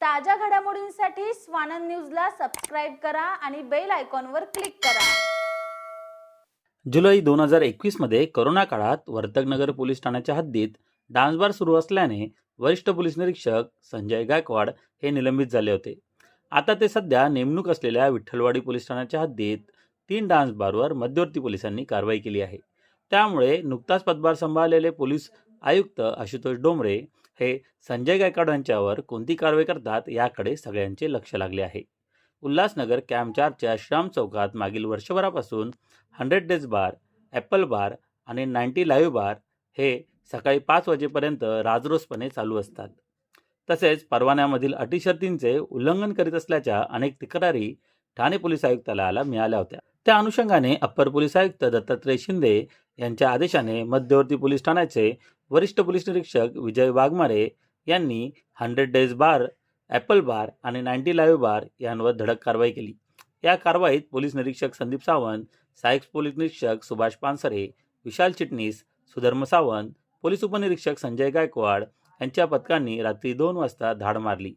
ताज्या घडामोडींसाठी स्वानंद न्यूजला सबस्क्राईब करा आणि बेल आयकॉनवर क्लिक करा. जुलै दोन हजार एकवीसमध्ये करोना काळात वर्तकनगर पोलीस ठाण्याच्या हद्दीत डान्सबार सुरू असल्याने वरिष्ठ पोलीस निरीक्षक संजय गायकवाड हे निलंबित झाले होते. आता ते सध्या नेमणूक असलेल्या विठ्ठलवाडी पोलीस ठाण्याच्या हद्दीत तीन डान्स बारवर मध्यवर्ती पोलिसांनी कारवाई केली आहे. त्यामुळे नुकताच पदभार सांभाळलेले पोलीस आयुक्त आशुतोष डोंबरे हे संजय गायकवाड यांच्यावर कोणती कारवाई करतात याकडे सगळ्यांचे लक्ष लागले आहे. उल्हासनगर कॅम्प चारच्या श्राम चौकात मागील वर्षभरापासून hundred days bar apple bar आणि नाईन्टी लाईव्ह बार हे सकाळी पाच वाजेपर्यंत राजरोसपणे चालू असतात. तसेच परवान्यामधील अटीशर्तींचे उल्लंघन करीत असल्याच्या अनेक तक्रारी ठाणे पोलीस आयुक्तालयाला मिळाल्या होत्या. त्या अनुषंगाने अप्पर पोलीस आयुक्त दत्तात्रय शिंदे यांच्या आदेशाने मध्यवर्ती पोलीस ठाण्याचे वरिष्ठ पोलीस निरीक्षक विजय वाघमारे यांनी hundred days bar apple bar आणि नाईन्टी लाईव्ह बार यांवर धडक कारवाई केली. या कारवाईत पोलीस निरीक्षक संदीप सावंत सहाय्यक पोलीस निरीक्षक सुभाष पानसरे विशाल चिटणीस सुधर्म सावंत पोलीस उपनिरीक्षक संजय गायकवाड यांच्या पथकांनी रात्री दोन वाजता धाड मारली.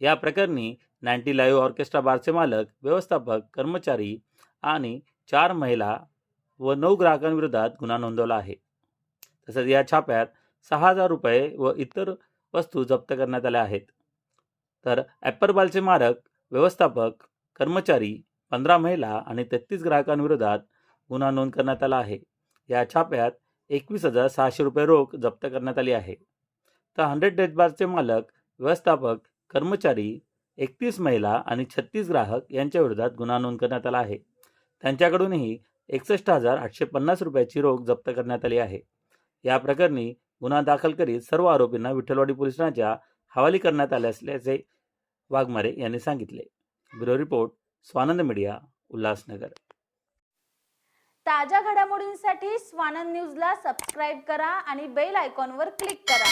या प्रकरणी नाईन्टी लाईव्ह ऑर्केस्ट्रा बारचे मालक व्यवस्थापक कर्मचारी आणि चार महिला व नऊ ग्राहकांविरोधात गुन्हा नोंदवला आहे. तसंच या छाप्यात सहा हजार रुपये व इतर वस्तू जप्त करण्यात आल्या आहेत. तर ॲपरबालचे मारक व्यवस्थापक कर्मचारी पंधरा महिला आणि तेहतीस ग्राहकांविरोधात गुन्हा नोंद करण्यात आला आहे. या छाप्यात एकवीस हजार सहाशे रुपये रोख जप्त करण्यात आली आहे. तर हंड्रेड डेज बारचे मालक व्यवस्थापक कर्मचारी एकतीस महिला आणि छत्तीस ग्राहक यांच्याविरोधात गुन्हा नोंद करण्यात आला आहे. त्यांच्याकडूनही एकसष्ट हजार आठशे पन्नास रुपयाची रोख जप्त करण्यात आली आहे. या प्रकरणी गुन्हा दाखल करीत सर्व आरोपींना विठ्ठलवाडी पोलीस ठाण्याच्या हवाली करण्यात आले असल्याचे वाघमारे यांनी सांगितले. Bureau report Swanand media Ulhasnagar. ताज्या घडामोडींसाठी स्वानंद न्यूजला सबस्क्राईब करा आणि बेल आयकॉनवर क्लिक करा.